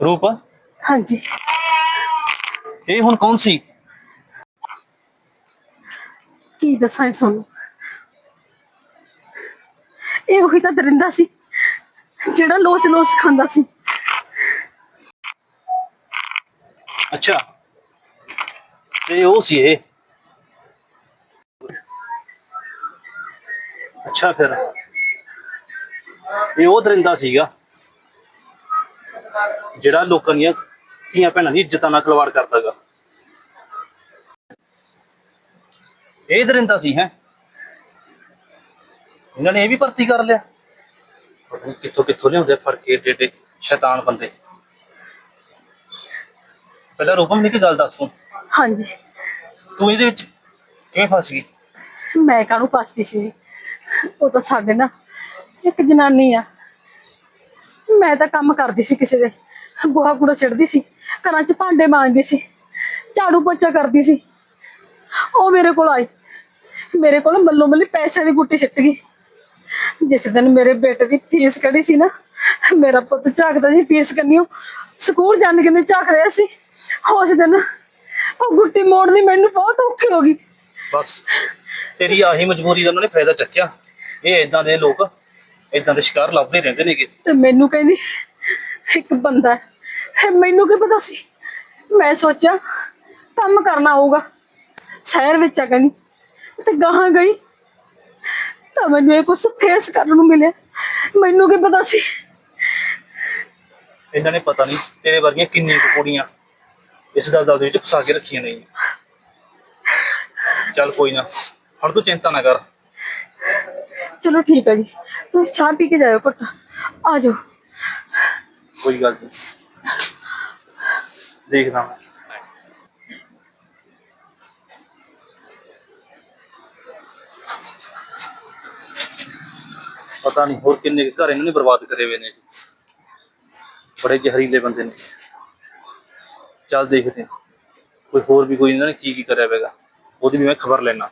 ਰੂਪ? ਹਾਂਜੀ। ਇਹ ਹੁਣ ਕੌਣ ਸੀ? ਕੀ ਦੱਸਾਂ ਇਹ ਤੁਹਾਨੂੰ? ਇਹ ਉਹੀ ਤਾਂ ਦਰਿੰਦਾ ਸੀ ਜਿਹੜਾ ਲੋਚ ਲੋਚ ਖਾਂਦਾ ਸੀ। ਅੱਛਾ। ਤੇ ਉਹ ਸੀ ਇਹ? ਅੱਛਾ ਫਿਰ। ਇਹ ਉਹ ਦਰਿੰਦਾ ਸੀਗਾ। ਜਿਹੜਾ ਲੋਕਾਂ ਦੀਆਂ ਧੀਆਂ ਭੈਣਾਂ ਦੀ ਇੱਜ਼ਤਾਂ ਨਾਲ ਖਿਲਵਾੜ ਕਰਦਾਗਾ। ਇਹ ਦਰਿੰਦਾ ਸੀ ਹੈ। ਇਹਨਾਂ ਨੇ ਇਹ ਵੀ ਭਰਤੀ ਕਰ ਲਿਆ। ਕਿੱਥੋਂ ਕਿੱਥੋਂ ਲਿਆਉਂਦੇ ਫੜ ਕੇ ਏਡੇ ਸ਼ੈਤਾਨ ਬੰਦੇ। ਪਹਿਲਾਂ ਰੂਪਮ ਨੇ ਕੀ ਗੱਲ ਦੱਸ ਤੂੰ? ਹਾਂਜੀ। ਤੂੰ ਇਹਦੇ ਵਿੱਚ ਕਿਵੇਂ ਫਸ ਗਈ? ਮੈਂ ਕਾਹਨੂੰ ਪਸਦੀ ਸੀ? ਉਹ ਤਾਂ ਸਾਡੇ ਨਾ ਇੱਕ ਜਨਾਨੀ ਆ। ਮੈਂ ਤਾਂ ਕੰਮ ਕਰਦੀ ਸੀ ਕਿਸੇ ਦੇ। ਗੋਹਾ ਕੂੜਾ ਛੱਡਦੀ ਸੀ। ਘਰਾਂ 'ਚ ਭਾਂਡੇ ਮਾਂਜਦੀ ਸੀ। ਝਾੜੂ ਪੋਚਾ ਕਰਦੀ ਸੀ। ਉਹ ਮੇਰੇ ਕੋਲ ਆਈ। ਮੇਰੇ ਕੋਲ ਮੱਲੋ ਮੱਲੀ ਪੈਸਿਆਂ ਦੀ ਗੁੱਟੀ ਛਿੱਟ ਗਈ। ਜਿਸ ਦਿਨ ਮੇਰੇ ਬੇਟੇ ਦੀ ਫੀਸ ਕੜੀ ਸੀ ਨਾ, ਮੇਰਾ ਪੁੱਤ ਝਾਕਦਾ ਸੀ ਫੀਸ ਕਰਨੀਓ ਸਕੂਲ ਜਾਂਦੇ ਕਿੰਨੇ ਝਾਕ ਰਿਹਾ ਸੀ। ਉਸ ਦਿਨ ਉਹ ਗੁੱਟੀ ਮੋੜਨੀ ਮੈਨੂੰ ਬਹੁਤ ਔਖੀ ਹੋ ਗਈ। ਬਸ, ਤੇਰੀ ਆਹੀ ਮਜਬੂਰੀ ਦਾ ਉਹਨਾਂ ਨੇ ਫਾਇਦਾ ਚੱਕਿਆ। ਇਹ ਇਦਾਂ ਦੇ ਲੋਕ ਇਦਾਂ ਦੇ ਸ਼ਿਕਾਰ ਲੱਭਦੇ ਰਹਿੰਦੇ ਨੇਗੇ। ਤੇ ਮੈਨੂੰ ਕਹਿੰਦੀ ਇੱਕ ਬੰਦਾ ਹੈ। ਮੈਨੂੰ ਕੀ ਪਤਾ ਸੀ? ਮੈਂ ਸੋਚਿਆ ਕੰਮ ਕਰਨਾ ਹੋਊਗਾ। ਸ਼ਹਿਰ ਵਿੱਚ ਆ ਕਹਿੰਦੀ ਤੇ ਗਾਹਾਂ ਗਈ। ਤਾਂ ਮੈਨੂੰ ਇਹ ਕੁਛ ਫੇਸ ਕਰਨ ਨੂੰ ਮਿਲਿਆ। ਮੈਨੂੰ ਕੀ ਪਤਾ ਸੀ? ਇਹਨਾਂ ਨੇ ਪਤਾ ਨਹੀਂ ਤੇਰੇ ਵਰਗੀਆਂ ਕਿੰਨੀਆਂ ਕੁ ਕੁੜੀਆਂ ਇਸ ਦਲਦਲ ਦੇ ਵਿੱਚ ਫਸਾ ਕੇ ਰੱਖੀਆਂ ਨੇ। ਚੱਲ ਕੋਈ ਨਾ ਹੁਣ ਤੂੰ ਚਿੰਤਾ ਨਾ ਕਰ। ਚਲੋ ਠੀਕ ਹੈ ਜੀ ਤੁਸੀਂ ਚਾਹ ਪੀ ਕੇ ਜਾਇਓ ਪੁੱਤ ਆ ਜਾਓ ਕੋਈ ਗੱਲ ਨਹੀਂ ਦੇਖਦਾ ਮੈਂ ਪਤਾ ਨਹੀਂ ਹੋਰ ਕਿੰਨੇ ਕੁ ਘਰ ਇਹਨਾਂ ਨੇ ਬਰਬਾਦ ਕਰੇ ਹੋਏ ਨੇ ਜੀ ਬੜੇ ਜ਼ਹਿਰੀਲੇ ਬੰਦੇ ਨੇ ਚੱਲ ਦੇਖਦੇ ਹਾਂ। ਕੋਈ ਹੋਰ ਵੀ ਕੋਈ ਇਹਨਾਂ ਨੇ ਕੀ ਕੀ ਕਰਿਆ ਹੋਵੇਗਾ ਉਹਦੀ ਵੀ ਮੈਂ ਖਬਰ ਲੈਣਾ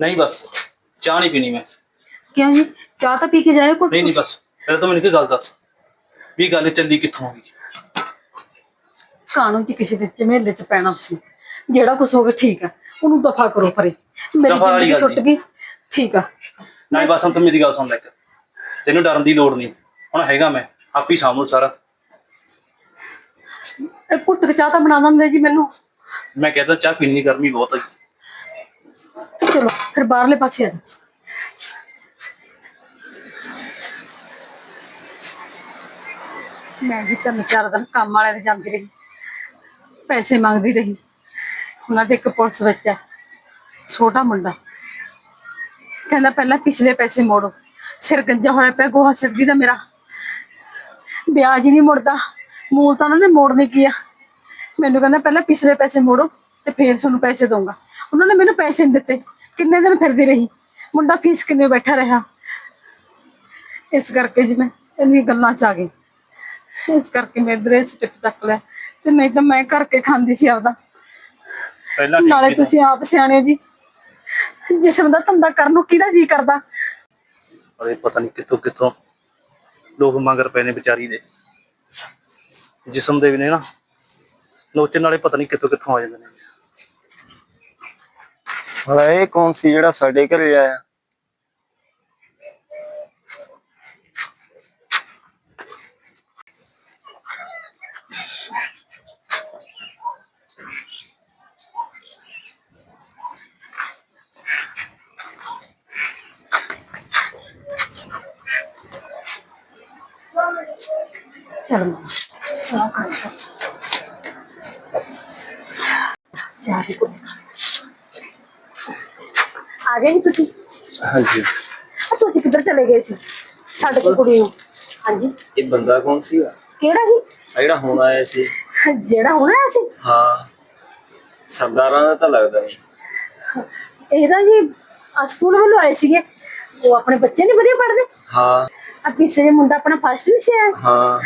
ਨਹੀਂ ਬਸ ਚਾਹ ਨਹੀਂ ਪੀਣੀ ਮੈਂ। ਕਿਉਂ ਜੀ? ਚਾਹ ਤਾਂ ਪੀ ਕੇ ਜਾਇਓ ਪੁੱਤ ਨਹੀਂ ਨਹੀਂ ਬਸ ਪਹਿਲਾਂ ਤਾਂ ਮੈਨੂੰ ਕੀ ਗੱਲ ਦੱਸ। ਵੀ ਗੱਲ ਚੱਲੀ ਕਿੱਥੋਂ ਹੋਈ ਕਾਨੂੰਨ ਚ ਕਿਸੇ ਦੇ ਝਮੇਲੇ ਚ ਪੈਣਾ ਸੀ ਜਿਹੜਾ ਕੁਝ ਹੋਵੇ ਠੀਕ ਆ ਉਹਨੂੰ ਦਫਾ ਕਰੋ ਪਰੇ। ਮੇਰੀ ਦਫ਼ਾ ਵਾਲੀ ਜ਼ਿੰਦਗੀ ਗੱਲ ਸੁੱਟ ਗਈ। ਠੀਕ ਆ। ਨਹੀਂ ਬਸ ਹੁਣ ਤੂੰ ਮੇਰੀ ਗੱਲ ਸੁਣ ਲੈ ਇੱਕ। ਤੈਨੂੰ ਡਰਨ ਦੀ ਲੋੜ ਨਹੀਂ। ਹੁਣ ਹੈਗਾ ਮੈਂ ਆਪ ਹੀ ਸਾਂਭੂ ਸਾਰਾ। ਇਹ ਕੇ ਚਾਹ ਤਾਂ ਬਣਾ ਦਿੰਦੇ ਜੀ ਮੈਨੂੰ। ਮੈਂ ਕਹਿੰਦਾ ਚਾਹ ਪੀਣੀ ਗਰਮੀ ਬਹੁਤ ਹੈ ਚਲੋ, ਫਿਰ ਬਾਹਰਲੇ ਪਾਸੇ ਆ ਜਾਓ। ਮੈਂ ਵੀ ਤਿੰਨ ਚਾਰ ਦਿਨ ਕੰਮ ਵਾਲੇ ਦੇ ਜਾਂਦੀ ਰਹੀ। ਪੈਸੇ ਮੰਗਦੀ ਰਹੀ। ਉਹਨਾਂ ਦੇ ਇੱਕ ਪੁਲਿਸ ਬੱਚਾ ਛੋਟਾ ਮੁੰਡਾ। ਕਹਿੰਦਾ, ਪਹਿਲਾਂ ਪਿਛਲੇ ਪੈਸੇ ਮੋੜੋ। ਸਿਰ ਗੰਜਾ ਹੋਇਆ ਪਿਆ, ਗੋਹਾ ਸਿੱਧੀ ਦਾ ਮੇਰਾ। ਵਿਆਜ ਹੀ ਨਹੀਂ ਮੁੜਦਾ। ਮੂਲ ਤਾਂ ਉਹਨਾਂ ਨੇ ਮੋੜਨੇ ਕੀ ਆ? ਮੈਨੂੰ ਕਹਿੰਦਾ, ਪਹਿਲਾਂ ਪਿਛਲੇ ਪੈਸੇ ਮੋੜੋ ਤੇ ਫੇਰ ਤੁਹਾਨੂੰ ਪੈਸੇ ਦਊਂਗਾ। ਉਹਨਾਂ ਨੇ ਮੈਨੂੰ ਪੈਸੇ ਨਹੀਂ ਦਿੱਤੇ। ਕਿੰਨੇ ਦਿਨ ਫਿਰਦੀ ਰਹੀ। ਮੁੰਡਾ ਫੀਸ ਕਿੰਨੇ ਬੈਠਾ ਰਿਹਾ। ਇਸ ਕਰਕੇ ਜੀ ਮੈਂ ਇੰਨੀ ਗੱਲਾਂ ਚ ਆ ਗਈ। ਇਸ ਕਰਕੇ ਮੈਂ ਡਰੈਸ ਟਿਕ ਚੱਕ ਲਿਆ। ਤੇ ਨਹੀਂ ਤਾਂ ਮੈਂ ਕਰਕੇ ਖਾਂਦੀ ਸੀ ਆਪਦਾ। ਪਹਿਲਾਂ ਠੀਕ ਨਾਲੇ ਸੀ। ਤੁਸੀਂ ਆਪ ਸਿਆਣੇ ਜੀ। ਜਿਸਮ ਦਾ ਧੰਦਾ ਕਰਨ ਨੂੰ ਕਿਹਦਾ ਜੀ ਕਰਦਾ? ਅਰੇ ਪਤਾ ਨਹੀਂ ਕਿੱਥੋਂ ਕਿੱਥੋਂ ਲੋਕ ਮੰਗਰ ਪਏ ਨੇ ਵਿਚਾਰੀ ਦੇ। ਜਿਸਮ ਦੇ ਵੀ ਨੇ ਨਾ। ਨੋਚਣ ਵਾਲੇ ਪਤਾ ਨਹੀਂ ਕਿੱਥੋਂ ਕਿੱਥੋਂ ਆ ਜਾਂਦੇ ਨੇ। ਭਲਾ ਇਹ ਕੌਣ ਸੀ ਜਿਹੜਾ ਸਾਡੇ ਘਰੇ ਆਇਆ ਚਲ ਮਾਂ ਚਾਹ ਕਰ ਚਾਹ ਦੀ ਕੁੜੀ ਆ ਗਏ ਜੀ ਤੁਸੀਂ ਹਾਂਜੀ ਆ ਤੁਸੀਂ ਕਿੱਧਰ ਚਲੇ ਗਏ ਸੀ ਛੱਡ ਕੇ ਕੁੜੀ ਨੂੰ। ਹਾਂਜੀ। ਇਹ ਬੰਦਾ ਕੌਣ ਸੀਗਾ ਕਿਹੜਾ ਜੀ? ਆ ਜਿਹੜਾ ਹੁਣ ਆਇਆ ਸੀ। ਜਿਹੜਾ ਹੁਣ ਆਇਆ ਸੀ? ਹਾਂ। ਸਰਦਾਰਾਂ ਦਾ ਤਾਂ ਲੱਗਦਾ ਨਹੀਂ। ਇਹਦਾ ਜੀ ਆ ਸਕੂਲ ਵੱਲੋਂ ਆਏ ਸੀਗੇ। ਉਹ ਆਪਣੇ ਬੱਚੇ ਨਹੀਂ ਵਧੀਆ ਪੜ੍ਹਦੇ? ਹਾਂ। ਆ ਪਿੱਛੇ ਜੇ ਮੁੰਡਾ ਆਪਣਾ ਫਸਟ ਨਹੀਂ ਸੀ ਆਇਆ। ਹਾਂ।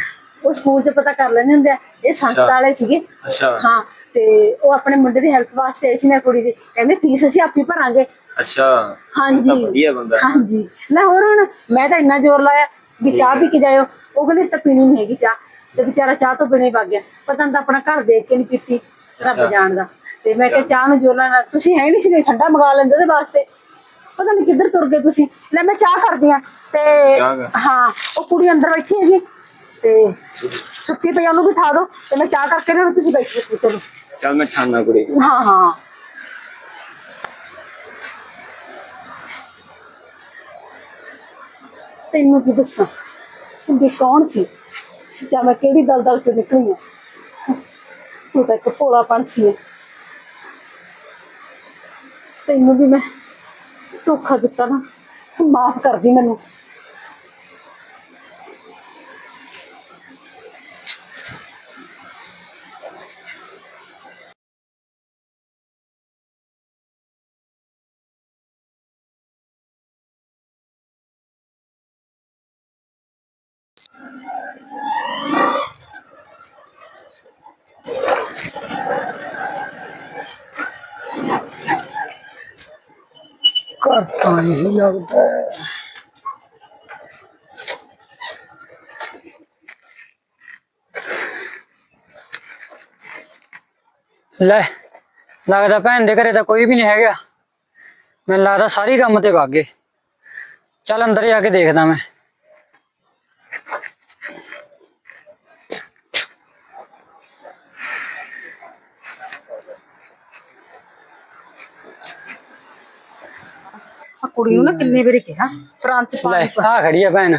ਉਹ ਸਕੂਲ 'ਚ ਪਤਾ ਕਰ ਲੈਂਦੇ ਹੁੰਦੇ ਆ। ਇਹ ਸੰਸਥਾ ਵਾਲੇ ਸੀਗੇ। ਅੱਛਾ। ਹਾਂ। ਤੇ ਉਹ ਆਪਣੇ ਮੁੰਡੇ ਦੀ ਹੈਲਪ ਵਾਸਤੇ ਆਈ ਸੀ ਨਾ ਕੁੜੀ ਦੀ। ਕਹਿੰਦੇ ਫੀਸ ਅਸੀਂ ਆਪੀ ਭਰਾਂਗੇ। ਅੱਛਾ ਹਾਂਜੀ ਤਾਂ ਵਧੀਆ ਬੰਦਾ ਹੈ। ਹਾਂਜੀ। ਲੈ ਹੋਰ ਹੁਣ ਮੈਂ ਤਾਂ ਇੰਨਾ ਜ਼ੋਰ ਲਾਇਆ ਵੀ ਚਾਹ ਪੀ ਕੇ ਜਾਇਓ। ਉਹ ਕਹਿੰਦੇ ਤਾਂ ਪੀਣੀ ਨਹੀਂ ਹੈਗੀ ਚਾਹ। ਤੇ ਵਿਚਾਰਾ ਚਾਹ ਤੋਂ ਬਿਨਾਂ ਹੀ ਵਗ ਗਿਆ। ਪਤਾ ਨਹੀਂ ਤਾਂ ਆਪਣਾ ਘਰ ਦੇਖ ਕੇ ਨਹੀਂ ਪੀਤੀ ਰੱਬ ਅੱਛਾ। ਜਾਣਦਾ। ਤੇ ਮੈਂ ਕਿਹਾ ਚਾਹ ਨੂੰ ਜ਼ੋਰ ਲਾਣਾ ਤੁਸੀਂ ਹੈ ਨਹੀਂ ਸੀ ਠੰਡਾ ਮੰਗਾ ਲੈਂਦੇ ਉਹਦੇ ਵਾਸਤੇ। ਪਤਾ ਨਹੀਂ ਕਿੱਧਰ ਤੁਰ ਗਏ ਤੁਸੀਂ। ਲੈ ਮੈਂ ਚਾਹ ਕਰਦੀ ਆ ਤੇ ਚਾਹ ਕਰ। ਹਾਂ ਉਹ ਕੁੜੀ ਅੰਦਰ ਬੈਠੀ ਹੈਗੀ। ਤੇ ਸੁੱਤੀ ਪਈ ਆ, ਉਹਨੂੰ ਬਿਠਾ ਦਿਓ ਤੇ ਮੈਂ ਚਾਹ ਕਰਕੇ ਨਾ ਤੁਸੀਂ ਬੈਠੋ ਚਲੋ ਚੱਲ ਮੈਂ ਠਾਣਾ ਕੁੜੀ ਹਾਂ ਤੈਨੂੰ ਕੀ ਦੱਸਾਂ ਕਿ ਕੌਣ ਸੀ? ਜਾਂ ਮੈਂ ਕਿਹੜੀ ਦਲ ਦਲ ਚੋਂ ਨਿਕਲੀ ਹਾਂ? ਤੂੰ ਤਾਂ ਇੱਕ ਭੋਲਾ ਪੰਛੀ ਹੈ ਤੈਨੂੰ ਵੀ ਮੈਂ ਧੋਖਾ ਦਿੱਤਾ ਨਾ। ਮਾਫ ਕਰ ਦੀ ਮੈਨੂੰ। ਘਰ ਤਾਂ ਨਹੀਂ ਲੱਗਦਾ ਹੈ। ਲੈ ਲੱਗਦਾ ਭੈਣ ਦੇ ਘਰੇ ਤਾਂ ਕੋਈ ਵੀ ਨਹੀਂ ਹੈਗਾ ਮੈਨੂੰ ਲੱਗਦਾ ਸਾਰੀ ਕੰਮ ਤੇ ਵਗ ਗਏ ਚੱਲ ਅੰਦਰ ਜਾ ਕੇ ਦੇਖਦਾ ਮੈਂ ਆ ਕੁੜੀ ਨੂੰ ਨਾ ਕਿੰਨੇ ਵਾਰੀ ਕਿਹਾ ਪ੍ਰਾਂਤ ਲੈ ਪਾਣੀ ਪਾ। ਆ ਖੜੀ ਆ ਭੈਣ।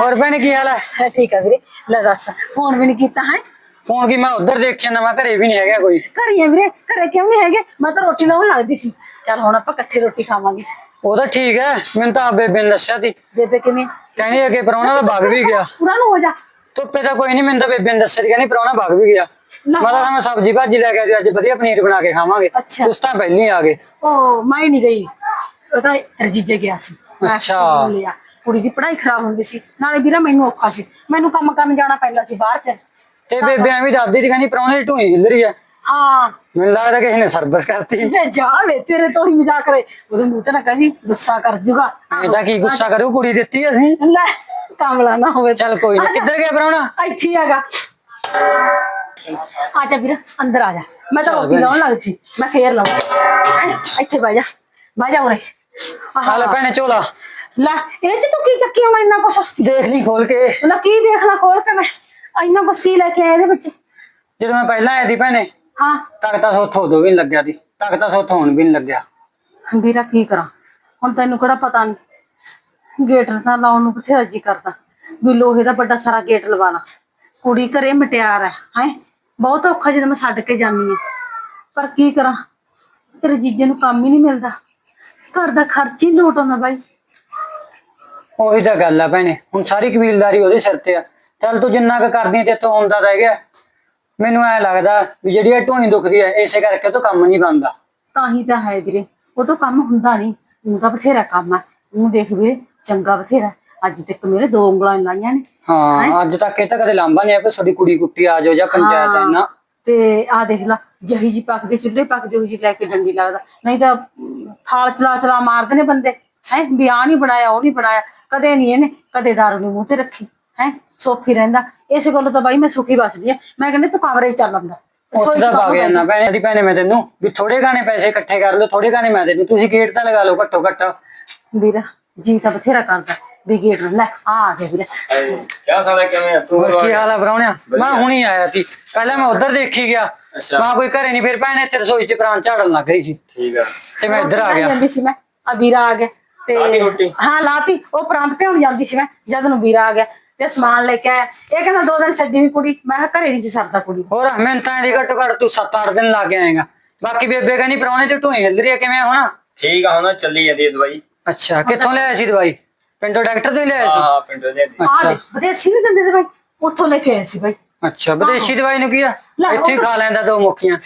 ਹੋਰ ਭੈਣ ਕੀ ਹਾਲ ਹੈ ਹਾਂ, ਠੀਕ ਆ ਵੀਰੇ। ਲੈ ਦੱਸ ਫੋਨ ਵੀ ਨਹੀਂ ਕੀਤਾ ਹੈ? ਫੋਨ ਕੀ ਮੈਂ ਉਧਰ ਦੇਖਿਆ ਨਵਾਂ ਘਰੇ ਵੀ ਨਹੀਂ ਹੈਗਾ ਕੋਈ। ਘਰੇ ਆ ਵੀਰੇ ਘਰੇ ਕਿਉਂ ਨਹੀਂ ਹੈਗੇ? ਮੈਂ ਤਾਂ ਰੋਟੀ ਲਾਉਣ ਲੱਗਦੀ ਸੀ। ਚੱਲ ਹੁਣ ਆਪਾਂ ਇਕੱਠੇ ਰੋਟੀ ਖਾਵਾਂਗੇ। ਉਹ ਤਾਂ ਠੀਕ ਹੈ ਮੈਨੂੰ ਤਾਂ ਬੇਬੇ ਨੇ ਦੱਸਿਆ ਸੀ। ਬੇਬੇ ਕਿਵੇਂ? ਕਹਿੰਦੀ ਅੱਗੇ ਪਰੌਣਾ ਤਾਂ ਵਗ ਵੀ ਗਿਆ। ਪੂਰਾ ਨੂੰ ਹੋ ਜਾ। ਧੁੱਪੇ ਤਾਂ ਕੋਈ ਨਹੀਂ ਮੈਨੂੰ ਤਾਂ ਬੇਬੇ ਨੇ ਦੱਸਿਆ ਸੀ ਕਹਿੰਦੀ ਪਰੌਣਾ ਵਗ ਵੀ ਗਿਆ। ਨਾ। ਮੈਂ ਤਾਂ ਮੈਂ ਸਬਜ਼ੀ ਭਾਜੀ ਲੈ ਕੇ ਆਈ ਅੱਜ ਵਧੀਆ ਪਨੀਰ ਬਣਾ ਕੇ ਖਾਵਾਂਗੇ। ਅੱਛਾ। ਉਸ ਤਾਂ ਪਹਿਲਾਂ ਆ ਗਏ। ਉਹ ਮੈਂ ਨਹੀਂ ਗਈ। ਉਹ ਤਾਂ ਰਜੀਜੇ ਗਿਆ ਸੀ। ਮੈਂ ਅੱਛਾ। ਲਿਆ ਕੁੜੀ ਦੀ ਪੜ੍ਹਾਈ ਖਰਾਬ ਹੁੰਦੀ ਸੀ। ਨਾਲੇ ਵੀਰਾ ਮੈਨੂੰ ਔਖਾ ਸੀ। ਮੈਨੂੰ ਕੰਮ ਕਰਨ ਜਾਣਾ ਪੈਂਦਾ ਸੀ ਬਾਹਰ ਫਿਰ। ਤੇ ਬੇਬੇ ਐਵੇਂ ਦੱਸਦੀ ਸੀ ਕਹਿੰਦੀ ਪਰੌਣੇ ਦੀ ਢੂਈ ਹਿੱਲ ਰਹੀ ਹੈ। ਹਾਂ ਮੈਨੂੰ ਲੱਗਦਾ ਕਿਸੇ ਨੇ ਸਰਵਿਸ ਕਰਤੀ। ਵੇ ਜਾ ਵੇ ਤੇਰੇ ਤੋਂ ਹੀ ਮਜ਼ਾਕ ਕਰੇ। ਉਹਦੇ ਮੂੰਹ ਤੇ ਨਾ ਕਹੀ ਗੁੱਸਾ ਕਰ ਜੂਗਾ। ਇਹ ਤਾਂ ਕੀ ਗੁੱਸਾ ਕਰੂ? ਕੁੜੀ ਦਿੱਤੀ ਅਸੀਂ। ਲੈ ਕਾਮਲਾ ਨਾ ਹੋਵੇ। ਚੱਲ ਕੋਈ ਨਾ। ਕਿੱਧਰ ਗਿਆ ਪਰੌਣਾ ਇੱਥੇ ਹੀ ਹੈਗਾ। ਆ ਜਾ ਵੀਰ ਅੰਦਰ ਆ ਜਾ। ਮੈਂ ਤਾਂ ਚੱਲ ਰੋਟੀ। ਲਾਉਣ ਲੱਗ ਸੀ। ਮੈਂ ਫੇਰ ਲਾਉਂ। ਇੱਥੇ ਬਹਿ ਜਾ। ਬਹਿ ਜਾ ਉਰੇ। ਆ ਲੈ ਭੈਣੇ ਝੋਲਾ। ਲੈ ਇਹ ਚ ਤੂੰ ਕੀ ਚੱਕੀ ਆਉਣਾ ਇੰਨਾ ਕੁਛ? ਦੇਖ ਲਈ ਖੋਲ ਕੇ। ਲੈ ਕੀ ਦੇਖਣਾ ਖੋਲ ਕੇ ਮੈਂ? ਇੰਨਾ ਕੁਛ ਕੀ ਲੈ ਕੇ ਆਇਆ ਇਹਦੇ ਵਿੱਚ? ਜਦੋਂ ਮੈਂ ਪਹਿਲਾਂ ਆਈ ਸੀ ਭੈਣੇ ਹਾਂ। ਤੱਕ ਤਾਂ ਸੋਥੋਂ ਉਦੋਂ ਵੀ ਨਹੀਂ ਲੱਗਿਆ ਸੀ। ਤੱਕ ਤਾਂ ਸੋਥੋਂ ਹੁਣ ਵੀ ਨਹੀਂ ਲੱਗਿਆ। ਵੀਰਾ ਕੀ ਕਰਾਂ? ਹੁਣ ਤੈਨੂੰ ਕਿਹੜਾ ਪਤਾ ਨਹੀਂ ਗੇਟ ਤਾਂ ਲਾਉਣ ਨੂੰ ਬਥੇਰਾ ਜੀ ਕਰਦਾ। ਵੀ ਲੋਹੇ ਦਾ ਵੱਡਾ ਸਾਰਾ ਗੇਟ ਲਵਾਣਾ ਕੁੜੀ ਘਰੇ ਮਟਿਆਰ ਹੈ ਹੈ? ਬਹੁਤ ਔਖਾ ਜਦੋਂ ਮੈਂ ਛੱਡ ਕੇ ਜਾਂਦੀ ਆ ਪਰ ਕੀ ਕਰਾਂ? ਤੇਰੇ ਜੀਜੇ ਨੂੰ ਕੰਮ ਹੀ ਨਹੀਂ ਮਿਲਦਾ। ਘਰ ਦਾ ਖਰਚ ਹੀ ਲੋਟ ਆਉਂਦਾ ਬਾਈ। ਉਹੀ ਤਾਂ ਗੱਲ ਆ ਭੈਣੇ ਹੁਣ ਸਾਰੀ ਕਬੀਲਦਾਰੀ ਉਹਦੇ ਸਿਰ ਤੇ ਆ। ਚੱਲ ਤੂੰ ਜਿੰਨਾ ਕੁ ਕਰਦੀ ਤੇ ਤੂੰ ਹੁੰਦਾ ਰਹਿ ਗਿਆ ਮੈਨੂੰ ਐ ਲੱਗਦਾ ਵੀ ਜਿਹੜੀ ਇਹ ਢੂਈ ਦੁਖਦੀ ਐ ਇਸੇ ਕਰਕੇ ਤੂੰ ਕੰਮ ਨਹੀਂ ਬਣਦਾ। ਤਾਂ ਹੀ ਤਾਂ ਹੈ ਵੀਰੇ ਉਹ ਤੋਂ ਕੰਮ ਹੁੰਦਾ ਨਹੀਂ। ਉਹਦਾ ਬਥੇਰਾ ਕੰਮ ਆ। ਉਹਨੂੰ ਦੇਖ ਵੀਰੇ ਚੰਗਾ ਬਥੇਰਾ। ਅੱਜ ਤੱਕ ਮੇਰੇ ਦੋ ਉਂਗਲਾਂ ਲਾਈਆਂ ਨੇ। ਹਾਂ ਅੱਜ ਤੱਕ ਇਹ ਤਾਂ ਕਦੇ ਲਾਂਬਾ ਨਹੀਂ ਆ ਕਿ ਤੁਹਾਡੀ ਕੁੜੀ ਕੁੱਟੀ ਆ ਜਾਓ ਜਾਂ ਪੰਚਾਇਤ ਐ ਨਾ। ਤੇ ਆ ਦੇਖ ਲਾ ਜਹੀ ਜੀ ਪੱਕਦੇ ਚੁੱਲ੍ਹੇ ਪੱਕਦੇ ਉਹ ਜੀ ਲੈ ਕੇ ਡੰਡੀ ਲੱਗਦਾ। ਨਹੀਂ ਤਾਂ ਥਾਲ ਚਲਾ ਚਲਾ ਮਾਰਦੇ ਨੇ ਬੰਦੇ ਹੈ? ਵੀ ਆਹ ਨਹੀਂ ਬਣਾਇਆ ਉਹ ਨਹੀਂ ਬਣਾਇਆ ਕਦੇ ਨਹੀਂ ਇਹਨੇ ਕਦੇ ਦਾਰੂ ਨੂੰ ਮੂੰਹ ਤੇ ਰੱਖੀ ਹੈ? ਸੋਫੀ ਰਹਿੰਦਾ। ਇਸ ਗੱਲ ਤੋਂ ਬਾਈ ਮੈਂ ਸੁਖੀ ਬਚਦੀ ਆ ਮੈਂ ਕਹਿੰਦੀ ਤੂੰ ਕਮਰੇ 'ਚ ਚੱਲ ਅੰਦਰ। ਰਸੋਈ 'ਚ ਉੱਥੇ ਦਾ ਕੰਮ ਪਾ ਗਿਆ। ਨਾ ਭੈਣੇ ਦੀ ਭੈਣੇ ਮੈਂ ਤੈਨੂੰ ਵੀ ਥੋੜੇ ਗਾਣੇ ਪੈਸੇ ਇਕੱਠੇ ਕਰ ਲਓ ਥੋੜੇ ਗਾਣੇ ਮੈਂ ਤੈਨੂੰ ਤੁਸੀਂ ਗੇਟ ਤਾਂ ਲਗਾ ਲਓ ਘੱਟੋ ਘੱਟ। ਵੀਰਾ ਜੀ ਤਾਂ ਬਥੇਰਾ ਕਰਦਾ। ਵੀ ਗੇਟ ਲੈ ਆ ਆ ਗਿਆ ਵੀਰਾ। ਕਿਆ ਸਾਲਾ ਕਿਵੇਂ ਆ? ਤੂੰ ਹੋਰ ਕੀ ਹਾਲ ਆ ਬਰਾਉਣਿਆ ਮੈਂ ਹੁਣੀ ਆਇਆ ਸੀ। ਪਹਿਲਾਂ ਮੈਂ ਉਧਰ ਦੇਖੀ ਗਿਆ। ਅੱਛਾ। ਮੈਂ ਕੋਈ ਘਰੇ ਨਹੀਂ ਫਿਰ ਭੈਣੇ ਤੇ ਰਸੋਈ 'ਚ ਪ੍ਰਾਣ ਝਾੜਨ ਲੱਗ ਰਹੀ ਸੀ। ਠੀਕ ਆ। ਤੇ ਮੈਂ ਇੱਧਰ ਆ ਰੋਟੀ ਗਿਆ। ਬਣਾਈ ਜਾਂਦੀ ਸੀ ਮੈਂ। ਆ ਵੀਰਾ ਆ ਗਿਆ। ਤੇ ਲਾਤੀ ਰੋਟੀ? ਹਾਂ ਲਾਤੀ। ਉਹ ਪ੍ਰਾਂਤ ਭਿਉਣ ਜਾਂਦੀ ਸੀ ਮੈਂ ਜਦ ਨੂੰ ਵੀਰਾ ਆ ਗਿਆ। ਤੇ ਸਮਾਨ ਲੈ ਕੇ ਆਇਆ। ਇਹ ਕਹਿੰਦਾ ਦੋ ਦਿਨ ਛੱਡੀ ਵੀ ਕੁੜੀ। ਮੈਂ ਕਿਹਾ ਘਰੇ ਨਹੀਂ ਸੀ ਸਰਦਾ ਕੁੜੀ। ਹੋਰ ਮੈਨੂੰ ਤਾਂ ਇਹਦੀ ਘੱਟੋ ਘੱਟ ਤੂੰ 7-8 ਦਿਨ ਲੱਗ ਆਏਗਾ। ਬਾਕੀ ਬੇਬੇ ਕਹਿੰਦੀ ਪ੍ਰਾਹੁਣੇ ਤੇ ਢੂਈ ਹਿੱਲ ਰਹੀ ਹੈ ਕਿਵੇਂ ਹੋਣਾ? ਠੀਕ ਆ ਹੁਣ ਚੱਲੀ ਜਾਂਦੀ ਹੈ ਦਵਾਈ। ਅੱਛਾ ਕਿੱਥੋਂ ਲਿਆਇਆ ਸੀ ਦਵਾਈ? ਪਿੰਡੋਂ ਡਾਕਟਰ ਤੋਂ ਹੀ ਲਿਆਇਆ ਸੀ? ਹਾਂ ਪਿੰਡੋਂ ਲਿਆਂਦੀ ਆ ਅੱਛਾ। ਦੇ ਵਿਦੇਸ਼ੀ ਨਹੀਂ ਦਿੰਦੇ ਤੇ ਬਾਈ ਉੱਥੋਂ ਲੈ ਕੇ ਆਏ ਸੀ ਬਾਈ। ਅੱਛਾ ਵਿਦੇਸ਼ੀ ਦਵਾਈ ਨੂੰ ਕੀ ਆ? ਲੈ, ਇੱਥੇ ਹੀ ਖਾ ਲੈਂਦਾ ਦੋ ਮੁੱਕੀਆਂ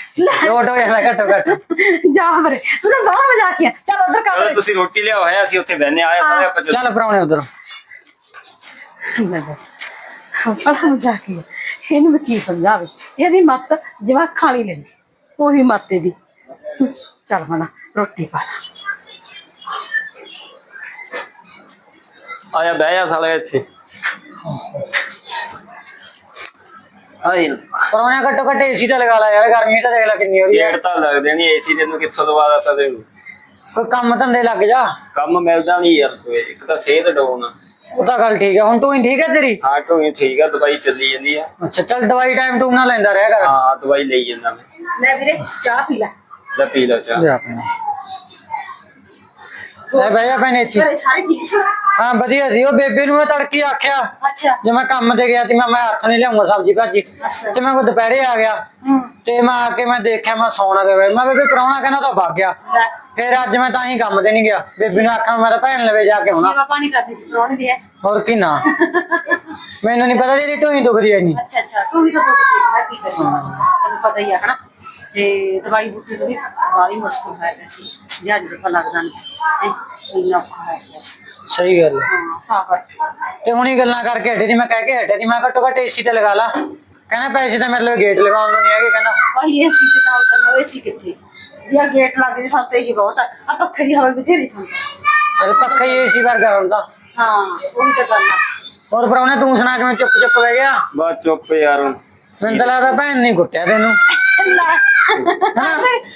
ਲੋਟ ਹੋ ਜਾਂਦਾ ਘੱਟੋ ਘੱਟ। ਜਾ ਮਰੇ ਤੂੰ ਨਾ ਬਾਹਰ ਮਜ਼ਾਕੀਆ ਚੱਲ ਉਧਰ ਚਲੋ ਕਰ ਤੁਸੀਂ ਰੋਟੀ ਲਿਆਓ ਹੈ ਅਸੀਂ ਉੱਥੇ ਬੈਠਨੇ ਆਏ ਸਾਰੇ ਆਪਾਂ ਚੱਲ। ਚੱਲ ਪ੍ਰਾਹੁਣੇ ਉਧਰ। ਲੈ ਬੜਾ ਮਜ਼ਾਕੀਆ ਇਹਨੂੰ ਮੈਂ ਕੀ ਸਮਝਾਵੇ? ਇਹਦੀ ਮੱਤ ਜਵਾਕ ਖਾਲੀ ਲੈਂਦੀ ਉਹੀ ਮਾਤੇ ਦੀ ਚੱਲ ਹੁਣ ਰੋਟੀ ਪਾ ਲਾ। ਆਇਆ ਬਹਿ ਜਾ ਸਾਲੇ ਇੱਥੇ। ਆਈ ਪਰੌਣਿਆ ਘੱਟੋ ਘੱਟ ਏਸੀ ਤਾਂ ਲਗਾ ਲਾ ਯਾਰ ਗਰਮੀ ਤਾਂ ਦੇਖ ਲੈ ਕਿੰਨੀ ਹੋ ਰਹੀ ਹੈ ਗੇਟ ਤਾਂ ਲੱਗਦੇ ਨਹੀਂ ਏਸੀ ਤੈਨੂੰ ਕਿੱਥੋਂ ਦਵਾ ਸਕਦੇ ਕੋਈ ਕੰਮ ਧੰਦੇ ਲੱਗ ਜਾ। ਕੰਮ ਮਿਲਦਾ ਨਹੀਂ ਯਾਰ ਕੋਈ ਇੱਕ ਤਾਂ ਸਿਹਤ ਡਾਊਨ ਆ। ਉਹ ਤਾਂ ਗੱਲ ਠੀਕ ਹੈ ਹੁਣ ਤੂੰ ਹੀ ਠੀਕ ਹੈ ਤੇਰੀ? ਹਾਂ ਢੋਈ ਠੀਕ ਆ ਦਵਾਈ ਚੱਲੀ ਜਾਂਦੀ ਆ। ਅੱਛਾ ਚੱਲ ਦਵਾਈ ਟਾਈਮ ਟੂ ਨਾਲ ਲੈਂਦਾ ਰਿਹਾ ਕਰ। ਹਾਂ ਦਵਾਈ ਲਈ ਜਾਂਦਾ ਮੈਂ। ਲੈ ਵੀਰੇ ਚਾਹ ਪੀ ਲੈ। ਲੈ ਪੀ ਲਓ ਚਾਹ। ਲਿਆ ਆਪਣੇ। ਲੈ ਬਹਿ ਜਾ ਭੈਣੇ ਇੱਥੇ। ਘਰੇ ਸਾਰੇ ਠੀਕ ਸੀ? ਹਾਂ ਵਧੀਆ ਸੀ। ਉਹ ਬੇਬੇ ਨੂੰ ਮੈਂ ਤੜਕੀ ਆਖਿਆ ਅੱਛਾ। ਜੇ ਮੈਂ ਕੰਮ ਤੇ ਗਿਆ ਤੇ ਮੈਂ ਮੈਂ ਹੱਥ ਨਹੀਂ ਲਿਆਉਂਗਾ ਸਬਜ਼ੀ ਭਾਜੀ। ਅੱਛਾ। ਤੇ ਮੈਂ ਕੋ ਦੁਪਹਿਰੇ ਆ ਗਿਆ। ਹੂੰ। ਤੇ ਮੈਂ ਆ ਕੇ ਮੈਂ ਦੇਖਿਆ ਮੈਂ ਸੌਣਾ ਗਿਆ ਮੈਂ ਬੇਬੇ ਪ੍ਰਾਹੁਣਾ ਕਹਿੰਦਾ ਤਾਂ ਭੱਗ ਗਿਆ। ਲੈ। ਫਿਰ ਅੱਜ ਮੈਂ ਤਾਂ ਹੀ ਕੰਮ ਤੇ ਨਹੀਂ ਗਿਆ। ਬੇਬੀ ਨੂੰ ਆਖਾਂ ਮੈਂ ਤਾਂ ਭੈਣ ਲਵੇ ਜਾ ਕੇ ਸੇਵਾ ਪਾਣੀ ਕਰਦੀ ਸੀ ਪ੍ਰਾਹੁਣੇ ਦੀ ਹੈ। ਹੋਰ ਕੀ ਨਾ। ਮੈਨੂੰ ਨਹੀਂ ਪਤਾ ਤੇਰੀ ਢੋਈ ਦੁਖਦੀ ਐ ਨਹੀਂ ਅੱਛਾ ਅੱਛਾ ਤੂੰ ਵੀ ਤਾਂ ਦੁੱਖ ਦੇਖਦਾ ਕੀ ਕਰਨਾ ਤੈਨੂੰ ਪਤਾ ਹੀ ਆ ਹਨਾ? ਤੇ ਦਵਾਈ ਬੂਟੀ ਤੋਂ ਵੀ ਬਾਲੀ ਮੁਸ਼ਕਲ ਹੈ ਵੈਸੇ। ਜੇ ਅੱਜ ਪਤਾ ਲੱਗਦਾ ਨਹੀਂ ਸੀ। ਹੈਂ, ਇੰਨਾ ਔਖਾ ਹੈ ਵੈਸੇ ਸਹੀ ਗੱਲ ਹੈ। ਹਾਂ ਤਾਂ ਕਰ ਤੇ ਹੁਣੀ ਗੱਲਾਂ ਕਰਕੇ ਹਟੇ ਦੀ ਮੈਂ ਕਹਿ ਕੇ ਹਟੇ ਦੀ ਮੈਂ ਕਿਹਾ ਘੱਟੋ ਘੱਟ ਏਸੀ ਤੇ ਲਗਾ ਲਾ। ਕਹਿੰਦਾ ਪੈਸੇ ਤਾਂ ਮੇਰੇ ਲਈ ਗੇਟ ਲਗਾਉਣ ਨੂੰ ਨਹੀਂ ਹੈਗੇ ਕਹਿੰਦਾ। ਭਾਈ ਇਹ ਸੀ ਤੇ ਨਾਲ ਕਰਨਾ ਇਹ ਸੀ ਕਿੱਥੇ? ਜੇ ਗੇਟ ਲੱਗ ਜੇ ਸਾਨੂੰ ਤੇ ਹੀ ਬਹੁਤ ਆ। ਆ ਪੱਖੇ ਦੀ ਹਵਾ ਬਥੇਰੀ ਸੁਣ ਚਲ ਪੱਖਾ ਹੀ ਏਸੀ ਵਰਗਾ ਹੁੰਦਾ। ਹਾਂ ਉਹੀ ਤਾਂ ਗੱਲ ਆ। ਹੋਰ ਪ੍ਰਾਹੁਣੇ ਤੂੰ ਸੁਣਾ ਕਿਵੇਂ ਚੁੱਪ ਚੁੱਪ ਬਹਿ ਗਿਆ? ਬਸ ਚੁੱਪ ਯਾਰ। ਮੈਨੂੰ ਤਾਂ ਲੱਗਦਾ ਭੈਣ ਨਹੀਂ ਕੁੱਟਿਆ ਤੈਨੂੰ।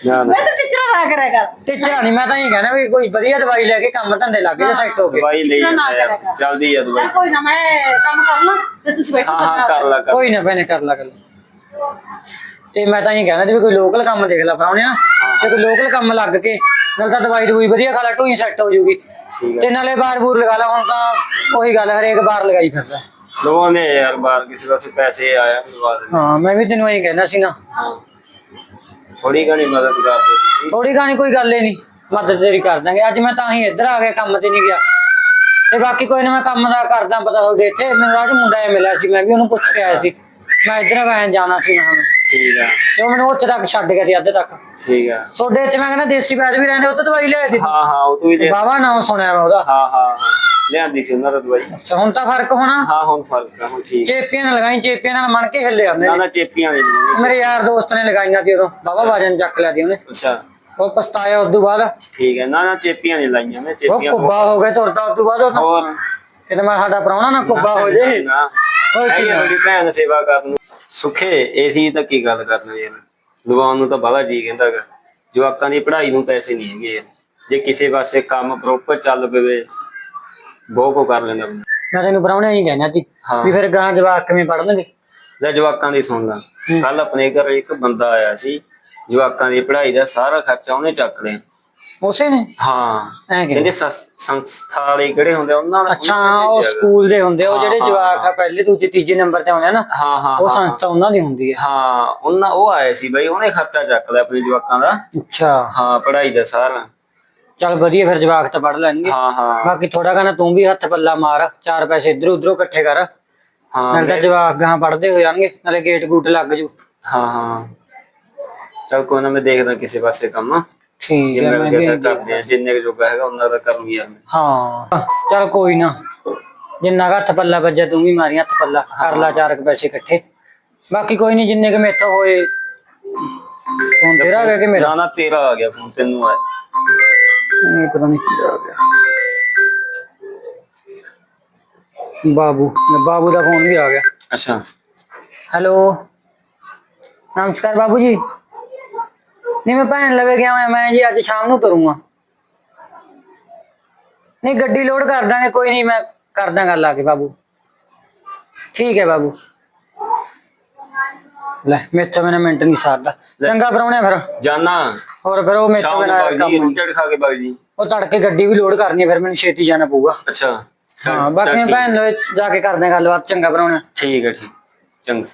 ਮੈਂ ਤਾਂ ਟਿਚਰਾ ਨਾ ਕਰਿਆ ਕਰ ਤੇ ਨਹੀਂ ਮੈਂ ਤਾਂ ਹੀ ਕਹਿਣਾ ਵੀ ਕੋਈ ਵਧੀਆ ਦਵਾਈ ਲੈ ਕੇ ਕੰਮ ਧੰਦੇ ਲੱਗ ਜਾ ਸੈੱਟ ਹੋ ਕੇ ਦਵਾਈ ਲਈ ਨਾ, ਨਾ ਜਾਂਦਾ ਯਾਰ। ਕਰਿਆ ਕਰ। ਜਲਦੀ ਆ ਚੱਲ ਦਵਾਈ ਕੋਈ ਨਾ ਮੈਂ ਕੰਮ ਕਰ ਲਾਂ ਤੇ ਤੁਸੀਂ ਬੈਠੋ ਹਾਂ ਹਾਂ ਕਰ ਲਾ ਕਰ ਕੋਈ ਨਾ ਭੈਣੇ ਕਰ ਲਾ ਗੱਲ ਤੇ ਮੈਂ ਤਾਂ ਹੀ ਕਹਿਣਾ ਸੀ ਵੀ ਕੋਈ ਲੋਕਲ ਕੰਮ ਦੇਖ ਲੈ ਪ੍ਰਾਹੁਣਿਆ ਤੇ ਕੋਈ ਲੋਕਲ ਕੰਮ ਲੱਗ ਕੇ ਨਾਲ ਤਾਂ ਦਵਾਈ ਦਵਾਈ ਵਧੀਆ ਖਾ ਲਾ ਢੂਈ ਸੈੱਟ ਹੋ ਜੂਗੀ। ਤੇ ਨਾਲੇ ਬਾਰ ਬੂਰ ਲਗਾ ਲਾ ਹੁਣ ਤਾਂ ਉਹੀ ਗੱਲ ਹਰੇਕ ਬਾਰ ਲਗਾਈ ਫਿਰਦਾ। ਲੋਗੋਂ ਨੇ ਯਾਰ ਬਾਹਰ ਕਿਸੇ ਪਾਸੇ ਪੈਸੇ ਆਇਆ ਦਵਾ ਦੇ ਹਾਂ ਮੈਂ ਵੀ ਤੈਨੂੰ ਇਹੀ ਕਹਿਣਾ ਸੀ ਨਾ। ਥੋੜੀ ਘਣੀ ਮਦਦ ਕਰ ਦੇ ਥੋੜੀ ਗਾਣੀ ਕੋਈ ਗੱਲ ਹੀ ਨਹੀਂ ਮਦਦ ਤੇਰੀ ਕਰ ਦਾਂਗੇ। ਅੱਜ ਮੈਂ ਤਾਂ ਹੀ ਇੱਧਰ ਆ ਗਿਆ ਕੰਮ ਤੇ ਨਹੀਂ ਗਿਆ। ਤੇ ਬਾਕੀ ਕੋਈ ਨਾ ਮੈਂ ਕੰਮ ਦਾ ਕਰਦਾ ਪਤਾ ਤੁਹਾਡੇ ਇੱਥੇ ਮੈਨੂੰ ਅੱਜ ਮੁੰਡਾ ਇਹ ਮਿਲਿਆ ਸੀ ਮੈਂ ਵੀ ਉਹਨੂੰ ਪੁੱਛ ਕੇ ਆਇਆ ਸੀ। ਮੈਂ ਇੱਧਰ ਆਇਆ ਜਾਣਾ ਸੀ ਮੈਂ ਠੀਕ ਆ। ਤੇ ਉਹ ਮੈਨੂੰ ਉੱਥੇ ਤੱਕ ਛੱਡ ਗਿਆ ਸੀ ਅੱਧੇ ਤੱਕ। ਠੀਕ ਆ। ਤੁਹਾਡੇ ਇੱਥੇ ਮੈਂ ਕਹਿੰਦਾ ਦੇਸੀ ਵੈਦ ਵੀ ਰਹਿੰਦੇ ਉਹ ਤੋਂ ਦਵਾਈ ਦੀ ਹਾਂ ਹਾਂ ਉਹ ਤੂੰ ਹੀ ਦੇ ਬਾਬਾ ਨਾਮ ਸੁਣਿਆ ਮੈਂ ਉਹਦਾ। ਹਾਂ ਹਾਂ। ਲਿਆਂਦੀ ਸੀ ਉਹਨਾਂ ਦਾ ਦਵਾਈ। ਅੱਛਾ, ਹੁਣ ਤਾਂ ਫ਼ਰਕ ਹੋਣਾ। ਹਾਂ ਹੁਣ ਫ਼ਰਕ ਆ ਹੁਣ ਠੀਕ ਚੇਪੀਆਂ ਨਾਲ ਲਗਾਈ ਚੇਪੀਆਂ ਨਾਲ ਮਣ ਕੇ ਹਿੱਲੇ ਆਉਂਦੇ ਨਾ ਨੇ। ਚੇਪੀਆਂ ਦੇ ਮੇਰੇ ਯਾਰ ਦੋਸਤ ਨੇ ਲਗਾਈਆਂ ਸੀ ਉਦੋਂ। ਬਾਬਾ ਬਾਜਨ ਚੱਕ ਲਿਆ ਸੀ ਉਹਨੇ। ਅੱਛਾ। ਉਹ ਪਛਤਾਇਆ ਉਸ ਤੋਂ ਬਾਅਦ। ਠੀਕ ਹੈ ਨਾ ਨਾ ਚੇਪੀਆਂ ਨਹੀਂ ਲਾਈਆਂ ਮੈਂ ਉਹ ਚੇਪੀਆਂ ਕੁੱਬਾ ਹੋ ਗਿਆ ਤੁਰਦਾ ਉਸ ਤੋਂ ਬਾਅਦ ਉਹ ਤਾਂ। ਹੋਰ। ਕਿਤੇ ਮੈਂ ਸਾਡਾ ਪ੍ਰਾਹੁਣਾ ਨਾ ਕੁੱਬਾ ਹੋ ਜੇ। ਨਾ ਹੋਰ ਕੀ ਤੁਹਾਡੀ ਭੈਣ ਸੇਵਾ ਕਰਨ ਸੁਖੇ ਏਸੀ ਤਾਂ ਕੀ ਗੱਲ ਕਰਨੀ ਯਾਰ ਲਵਾਉਣ ਨੂੰ ਤਾਂ ਬਾਹਲਾ ਜੀ ਕਹਿੰਦਾਗਾ ਜਵਾਕਾਂ ਦੀ ਪੜ੍ਹਾਈ ਨੂੰ ਪੈਸੇ ਨਹੀਂ ਹੈਗੇ। ਯਾਰ। ਜੇ ਕਿਸੇ ਪਾਸੇ ਕੰਮ ਪ੍ਰੋਪਰ ਚੱਲ ਪਵੇ ਬਹੁਤ ਕੋ ਕਰ ਲੈਂਦਾ। ਬੰਦਾ। ਮੈਂ ਤੈਨੂੰ ਪ੍ਰਾਹੁਣੇ ਹੀ ਕਹਿਣਾ ਸੀ ਹਾਂ। ਵੀ ਫਿਰ ਗਾਂ ਜਵਾਕ ਕਿਵੇਂ ਪੜਨਗੇ ਲੈ ਜਵਾਕਾਂ ਦੀ ਸੁਣ ਲਾ। ਕੱਲ ਆਪਣੇ ਘਰ ਇੱਕ ਬੰਦਾ ਆਇਆ ਸੀ। ਜਵਾਕਾਂ ਦੀ ਪੜ੍ਹਾਈ ਦਾ ਸਾਰਾ ਖਰਚਾ ਉਹਨੇ ਚੱਕ ਲਿਆ। ਉਸੇ ਨੇ? ਹਾਂ। ਐਂ ਕਹਿੰਦੇ ਸਸ- ਸੰਸਥਾ ਵਾਲੇ ਕਿਹੜੇ ਹੁੰਦੇ ਆ, ਉਹਨਾਂ ਦਾ ਅੱਛਾ ਉਹ ਸਕੂਲ ਦੇ ਹੁੰਦੇ ਆ, ਉਹ ਜਿਹੜੇ ਹਾਂ, ਜਵਾਕ ਆ ਪਹਿਲੇ ਦੂਜੇ ਤੀਜੇ ਨੰਬਰ ਤੇ ਆਉਂਦੇ ਆ ਨਾ ਹਾਂ ਹਾਂ ਉਹ ਹਾਂ। ਸੰਸਥਾ ਉਹਨਾਂ ਦੀ ਹੁੰਦੀ ਹੈ ਹਾਂ ਉਹਨਾਂ ਉਹ ਆਏ ਸੀ ਬਈ ਉਹਨੇ ਖਰਚਾ ਚੱਕ ਲਿਆ ਆਪਣੇ ਜਵਾਕਾਂ ਦਾ। ਅੱਛਾ। ਹਾਂ ਪੜ੍ਹਾਈ ਦਾ ਸਾਰਾ। ਚੱਲ ਵਧੀਆ ਫਿਰ ਜਵਾਕ ਤਾਂ ਪੜ ਲੈਣਗੇ। ਹਾਂ ਹਾਂ। ਬਾਕੀ ਥੋੜਾ ਕਹਣਾ ਤੂੰ ਵੀ ਹੱਥ ਪੱਲਾ ਮਾਰ ਚਾਰ ਪੈਸੇ ਇਧਰ ਉਧਰੋਂ ਇਕੱਠੇ ਕਰ। ਹਾਂ ਨਾਲੇ ਤਾਂ ਜਵਾਕ ਗਾਂ ਪੜਦੇ ਹੋ ਜਾਣਗੇ ਨਾਲੇ ਗੇਟ ਗੂਟ ਲੱਗ ਜੂ। ਹਾਂ ਹਾਂ। ਚਲ ਕੋਈ ਨਾ ਮੈਂ ਦੇਖਦਾ ਕਿਸੇ ਪਾਸੇ ਕੰਮ। ਠੀਕ ਜਿੰਨਾ ਹੈ ਮੈਂ ਵੀ ਵੀ ਕਰਦੇ ਆ ਜਿੰਨੇ ਕੁ ਜੋਗਾ ਹੈਗਾ ਉਹਨਾਂ ਦਾ ਕਰੂੰਗੀ ਯਾਰ ਮੈਂ ਹਾਂ ਚੱਲ ਕੋਈ ਨਾ ਜਿੰਨਾ ਕੁ ਹੱਥ ਪੱਲਾ ਵੱਜਿਆ ਤੂੰ ਵੀ ਮਾਰੀ ਹੱਥ ਪੱਲਾ ਕਰ ਲਾ ਚਾਰ ਕੁ ਪੈਸੇ ਇਕੱਠੇ ਬਾਕੀ ਕੋਈ ਨਹੀਂ ਜਿੰਨੇ ਕੁ ਮੇਥੋਂ ਹੋਏ ਹੁਣ ਤੇਰਾ ਆ ਗਿਆ ਕਿ ਮੇਰਾ ਨਾ ਨਾ ਤੇਰਾ ਆ ਗਿਆ ਫੋਨ ਤੈਨੂੰ ਆਇਆ ਇਹ ਪਤਾ ਨਹੀਂ ਕੀ ਆ ਗਿਆ ਬਾਬੂ ਬਾਬੂ ਦਾ ਫੋਨ ਵੀ ਆ ਗਿਆ ਅੱਛਾ हेलो नमस्कार बाबू ਨਹੀਂ ਮੈਂ ਭੈਣ ਲਵੇ ਗਿਆ ਹੋਇਆ ਮੈਂ ਜੀ ਅੱਜ ਸ਼ਾਮ ਨੂੰ ਤੁਰੂੰਗਾ। ਨਹੀਂ ਗੱਡੀ ਲੋਡ ਕਰ ਦਾਂਗੇ ਕੋਈ ਨਹੀਂ ਮੈਂ ਕਰਦਾ ਗੱਲ ਆ ਕੇ ਬਾਬੂ। ਠੀਕ ਹੈ ਬਾਬੂ। ਲੈ ਮੇਥੋਂ ਬਿਨਾ ਮਿੰਟ ਨਹੀਂ ਸਰਦਾ। ਚੰਗਾ ਪਰਉਣੇ ਫਿਰ। ਜਾਨਾ। ਹੋਰ ਫਿਰ ਉਹ ਮੇਥੋਂ ਬਿਨਾ ਕੰਮ ਕੇ ਬਾਈ ਜੀ ਉਹ ਤੜਕੇ ਗੱਡੀ ਵੀ ਲੋਡ ਕਰਨੀ ਫਿਰ ਮੈਨੂੰ ਛੇਤੀ ਜਾਣਾ ਪਊਗਾ। ਅੱਛਾ। ਹਾਂ ਬਾਕੀ ਭੈਣ ਜਾ ਕੇ ਕਰਦੇ ਗੱਲਬਾਤ। ਚੰਗਾ ਪਰਉਣੇ ਠੀਕ ਹੈ ਠੀਕ। ਚੰਗਾ।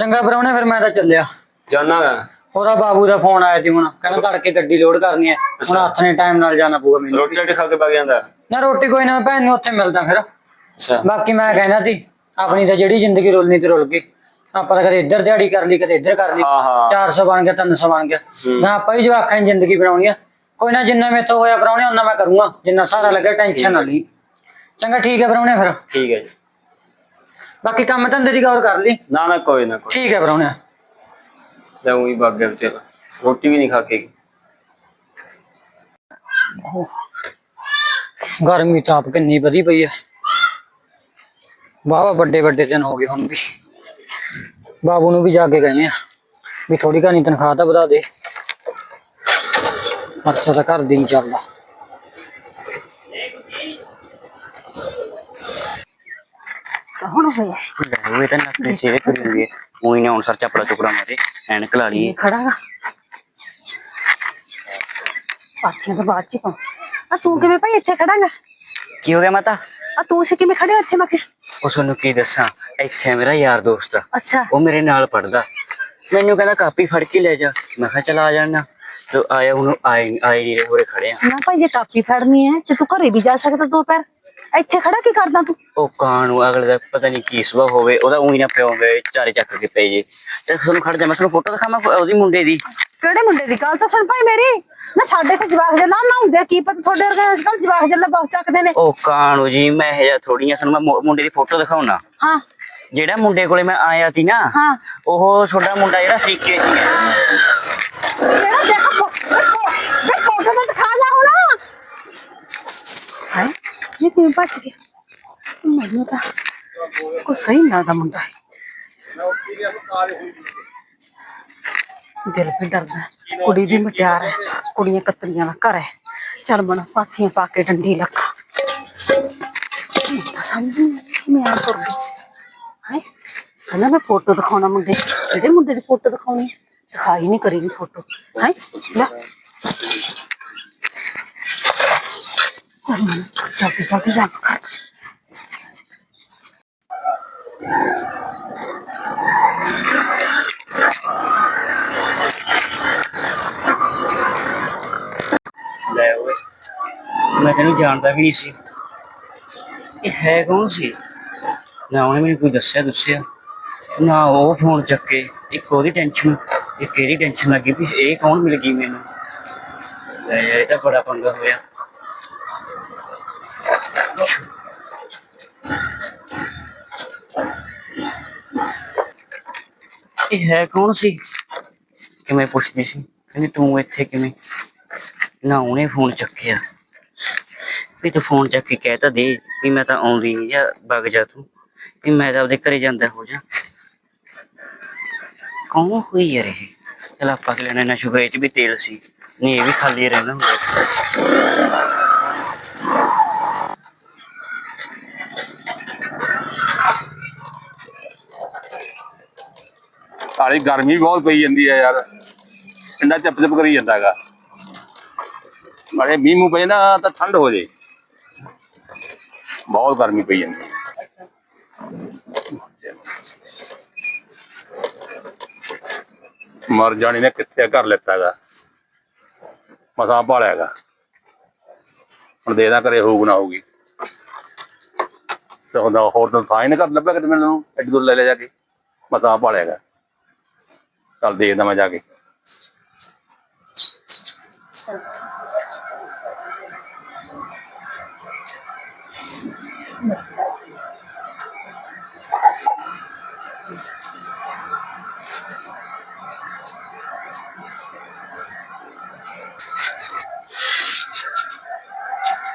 ਚੰਗਾ ਪਰਾਉਣੇ ਫਿਰ ਮੈਂ ਤਾਂ ਚੱਲਿਆ। ਜਾਨਾ ਉਹਦਾ ਬਾਬੂ ਦਾ ਫੋਨ ਆਇਆ ਸੀ ਹੁਣ। ਕਹਿੰਦਾ ਤੜਕੇ ਗੱਡੀ ਲੋਡ ਕਰਨੀ ਹੈ। ਹੁਣ ਹੱਥ ਨੇ ਟਾਈਮ ਨਾਲ ਜਾਣਾ ਪਊਗਾ ਮੈਨੂੰ। ਰੋਟੀ ਰੋਟੀ ਖਾ ਕੇ ਬਾਗ ਜਾਂਦਾ। ਨਾ ਰੋਟੀ ਕੋਈ ਨਾ ਮੈਂ ਭੈਣ ਨੂੰ ਉੱਥੇ ਮਿਲਦਾ ਫਿਰ। ਅੱਛਾ। ਬਾਕੀ ਮੈਂ ਕਹਿੰਦਾ ਸੀ ਆਪਣੀ ਤਾਂ ਜਿਹੜੀ ਜ਼ਿੰਦਗੀ ਰੁਲਣੀ ਤੇ ਰੁਲ ਗਈ। ਆਪਾਂ ਤਾਂ ਕਦੇ ਇੱਧਰ ਦਿਹਾੜੀ ਕਰ ਲਈ ਕਦੇ ਇੱਧਰ ਕਰ ਲਈ। ਹਾਂ ਹਾਂ। 400 ਬਣ ਗਿਆ 300 ਬਣ ਗਿਆ। ਨਾ ਆਪਾਂ ਹੀ ਜਵਾਕਾਂ ਦੀ ਜ਼ਿੰਦਗੀ ਬਣਾਉਣੀ ਆ। ਕੋਈ ਨਾ ਜਿੰਨਾ ਮੇਰੇ ਤੋਂ ਹੋਇਆ ਪਰਾਉਣੇ ਉਹਨਾਂ ਮੈਂ ਕਰੂੰਗਾ। ਜਿੰਨਾ ਸਾਰਾ ਲੱਗਾ ਟੈਨਸ਼ਨ ਨਾ ਲਈ। ਚੰਗਾ ਠੀਕ ਹੈ ਪਰਾਉਣੇ ਫਿਰ। ਠੀਕ ਹੈ ਜੀ। ਬਾਕੀ ਕੰਮ ਧੰਦੇ ਦੀ ਗੌਰ ਕਰ ਲਈ। ਨਾ ਨਾ ਕੋਈ ਨਾ ਕੋਈ ਠੀਕ ਹੈ ਪਰਾਉਣੇ ਲੈ ਉਹੀ ਵਗ ਗਿਆ ਵਿਚਾਰਾ। ਰੋਟੀ ਵੀ ਨਹੀਂ ਖਾ ਕੇ। ਗਰਮੀ ਤਾਂ ਆਪ ਕਿੰਨੀ ਵਧੀ ਪਈ ਆ ਵਾਹਵਾ ਵੱਡੇ ਵੱਡੇ ਦਿਨ ਹੋ ਗਏ ਹੁਣ ਵੀ। ਬਾਬੂ ਨੂੰ ਵੀ ਜਾ ਕੇ ਕਹਿੰਦੇ ਆ ਵੀ ਥੋੜੀ ਘਣੀ ਤਨਖਾਹ ਤਾਂ ਵਧਾ ਦੇ। ਖਰਚਾ ਤਾਂ ਘਰ ਦੀ ਨਹੀਂ ਚੱਲਦਾ। ਹੁਣ ਹੋਇਆ ਉਹ ਤਾਂ ਨੱਕ ਚੇਵੇ ਕਰੀ ਹੋਈ ਹੈ ਉਹੀ ਨੇ ਹੁਣ ਸਰ ਚੱਪੜਾ ਚੁਪੜਾ ਮਾਰੇ ਐਨਕ ਲਾ ਲਈ ਖੜਾ ਗਾ ਪਾਥੀਆਂ ਤਾਂ ਬਾਅਦ ਚ ਪਾ ਆ ਤੂੰ ਕਿਵੇਂ ਭਾਈ ਇੱਥੇ ਖੜਾਂਗਾ ਕੀ ਹੋ ਗਿਆ ਮਾਤਾ ਆ ਤੂੰ ਸੀ ਕਿਵੇਂ ਖੜਿਆ ਇੱਥੇ ਮੈਂ ਕਿ ਉਹ ਤੁਹਾਨੂੰ ਕੀ ਦੱਸਾਂ ਇੱਥੇ ਮੇਰਾ ਯਾਰ ਦੋਸਤ ਆ ਅੱਛਾ ਉਹ ਮੇਰੇ ਨਾਲ ਪੜਦਾ ਮੈਨੂੰ ਕਹਿੰਦਾ ਕਾਪੀ ਫੜ ਕੇ ਲੈ ਜਾ ਮੈਂ ਕਿਹਾ ਚਲ ਆ ਜਾਣਾ ਤੇ ਆਇਆ ਉਹਨੂੰ ਆਏ ਆਏ ਨਹੀਂ ਰਹੇ ਹੋਰੇ ਖੜੇ ਆ ਨਾ ਭਾਈ ਜੇ ਕਾਪੀ ਫੜਨੀ ਹੈ ਤੇ ਤੂੰ ਘਰੇ ਵੀ ਜਾ ਸਕਦਾ ਦੋ ਪੈਰ ਇੱਥੇ ਖੜਾ ਕੀ ਕਰਦਾ ਤੂੰ? ਉਹ ਕਾਂ ਨੂੰ ਅਗਲੇ ਦਾ ਪਤਾ ਨਹੀਂ ਕੀ ਸੁਭਾਅ ਹੋਵੇ ਉਹਦਾ ਉਹੀ ਨਾ ਪਿਓ ਗਏ ਚਾਰੇ ਚੱਕ ਕੇ ਪਏ ਜੇ। ਤੇ ਤੁਹਾਨੂੰ ਖੜ ਜਾ ਮੈਂ ਤੁਹਾਨੂੰ ਫੋਟੋ ਦਿਖਾਵਾਂ ਉਹਦੀ ਮੁੰਡੇ ਦੀ। ਕਿਹੜੇ ਮੁੰਡੇ ਦੀ? ਗੱਲ ਤਾਂ ਸੁਣ ਭਾਈ ਮੇਰੀ। ਨਾ ਸਾਡੇ ਤੇ ਜਵਾਕ ਦੇ ਨਾਮ ਨਾ ਹੁੰਦੇ ਕੀ ਪਤਾ ਤੁਹਾਡੇ ਵਰਗੇ ਅੱਜ ਕੱਲ ਜਵਾਕ ਜੱਲਾ ਬਹੁਤ ਚੱਕਦੇ ਨੇ। ਉਹ ਕਾਂ ਨੂੰ ਜੀ ਮੈਂ ਇਹ ਥੋੜੀਆਂ ਤੁਹਾਨੂੰ ਮੈਂ ਮੁ- ਮੁੰਡੇ ਦੀ ਫੋਟੋ ਦਿਖਾਉਣਾ। ਹਾਂ। ਜਿਹੜਾ ਮੁੰਡੇ ਕੋਲੇ ਮੈਂ ਆਇਆ ਸੀ ਨਾ ਹਾਂ। ਉਹ ਛੋਟਾ ਮੁੰਡਾ ਜਿਹੜਾ ਸਰੀਕੇ ਸੀ। ਕਿਹੜਾ ਦੇਖ ਵੇ ਫੋਟੋ ਤਾਂ ਦਿਖਾ ਲੈ ਹੁਣ ਹੈ ਇਹ ਕਿਵੇਂ ਭੱਜ ਗਿਆ? ਮੈਨੂੰ ਤਾਂ ਕੋ ਸਹੀ ਨਾ ਦਾ ਮੁੰਡਾ ਦਿਲ ਵੀ ਡਰਦਾ ਕੁੜੀ ਵੀ ਮਟਿਆਰ ਹੈ। ਕੁੜੀਆਂ ਕਤਰੀਆਂ ਦਾ ਘਰ ਹੈ। ਚੱਲ ਮਨ, ਪਾਸੀਆਂ ਪਾ ਕੇ ਡੰਡੀ ਲੱਖਾ। ਤਾਂ ਸਮਝ ਨਹੀਂ ਆ ਤੁਰ ਗਈ। ਹੈ? ਕਹਿੰਦਾ ਮੈਂ ਫੋਟੋ ਦਿਖਾਉਣਾ ਮੁੰਡੇ ਇਹਦੇ ਮੁੰਡੇ ਦੀ ਫੋਟੋ ਦਿਖਾਉਣੀ ਦਿਖਾਈ ਨਹੀਂ ਕਰੀ ਫੋਟੋ। ਹੈ? ਲੈ। ਚੱਲ ਮਨ ਜਲਦੀ ਕਰ ਲੈ ਓਏ, ਮੈਂ ਤੈਨੂੰ ਜਾਣਦਾ ਵੀ ਨਹੀਂ ਸੀ ਇਹ ਹੈ ਕੌਣ ਸੀ? ਨਾ ਉਹਨੇ ਮੈਨੂੰ ਕੋਈ ਦੱਸਿਆ ਦੱਸਿਆ। ਨਾ ਉਹ ਫੋਨ ਚੱਕੇ, ਇੱਕ ਉਹਦੀ ਟੈਨਸ਼ਨ ਇੱਕ ਇਹਦੀ ਟੈਨਸ਼ਨ ਲੱਗੀ ਵੀ ਇਹ ਕੌਣ ਮਿਲ ਗਈ ਮੈਨੂੰ? ਲੈ ਯਾਰ, ਇਹ ਤਾਂ ਬੜਾ ਪੰਗਾ ਹੋਇਆ। ਇਹ ਹੈ? ਕੌਣ ਸੀ? ਕਿਵੇਂ ਪੁੱਛਦੀ ਸੀ? ਕਹਿੰਦੀ, ਤੂੰ ਇੱਥੇ ਕਿਵੇਂ? ਨਾ, ਉਹਨੇ ਫੋਨ ਚੱਕਿਆ। ਵੀ ਤੂੰ ਫੋਨ ਚੱਕ ਕੇ ਕਹਿ ਤਾਂ ਦੇ ਵੀ ਮੈਂ ਤਾਂ ਆਉਂਦੀ ਨਹੀਂ ਜਾਂ ਵਗ ਜਾ ਤੂੰ, ਵੀ ਮੈਂ ਤਾਂ ਆਪਦੇ ਘਰੇ ਜਾਂਦਾ ਹੋ ਜਾ। ਕੌਣ ਹੋਈ ਯਾਰ ਇਹ? ਚਲ ਆਪਾਂ ਕਿ ਲੈਣਾ ਨਾ ਸ਼ੁਗਰ ਚ ਵੀ ਤੇਲ ਸੀ। ਨਹੀਂ, ਇਹ ਵੀ ਖਾਲੀ ਰਹਿੰਦਾ ਹੁੰਦਾ। ਸਾਲੀ ਗਰਮੀ ਬਹੁਤ ਪਈ ਜਾਂਦੀ ਹੈ ਯਾਰ। ਇੰਨਾ ਚੱਪ ਚੱਪ ਕਰੀ ਜਾਂਦਾ ਹੈਗਾ। ਮਾੜੇ ਮੀਂਹ ਮੂੰਹ ਪਏ ਨਾ ਤਾਂ ਠੰਡ ਹੋ ਜੇ। ਬਹੁਤ ਗਰਮੀ ਪਈ ਜਾਂਦੀ ਹੈ ਮਰ ਜਾਣੀ ਨੇ ਕਿੱਥੇ ਘਰ ਲੈਤਾ ਮਸਾ ਮਸਾਂ ਭਾਲਿਆਗਾ ਹੁਣ ਦੇਦਾ ਕਰੇ ਹੋਊ ਨਾ ਹੋਊਗੀ। ਤੇ ਹੁੰਦਾ ਹੋਰ ਤਾਂ ਥਾਂ ਹੀ ਨਾ ਕਰ ਲੱਭਿਆ ਕਿਤੇ ਮੈਨੂੰ। ਐਡੀ ਦੂਰ ਲੈ ਲੈ ਜਾ ਕੇ। ਮਸਾਂ ਭਾਲਿਆਗਾ ਚੱਲ ਦੇਖਦਾ ਮੈਂ ਜਾ ਕੇ।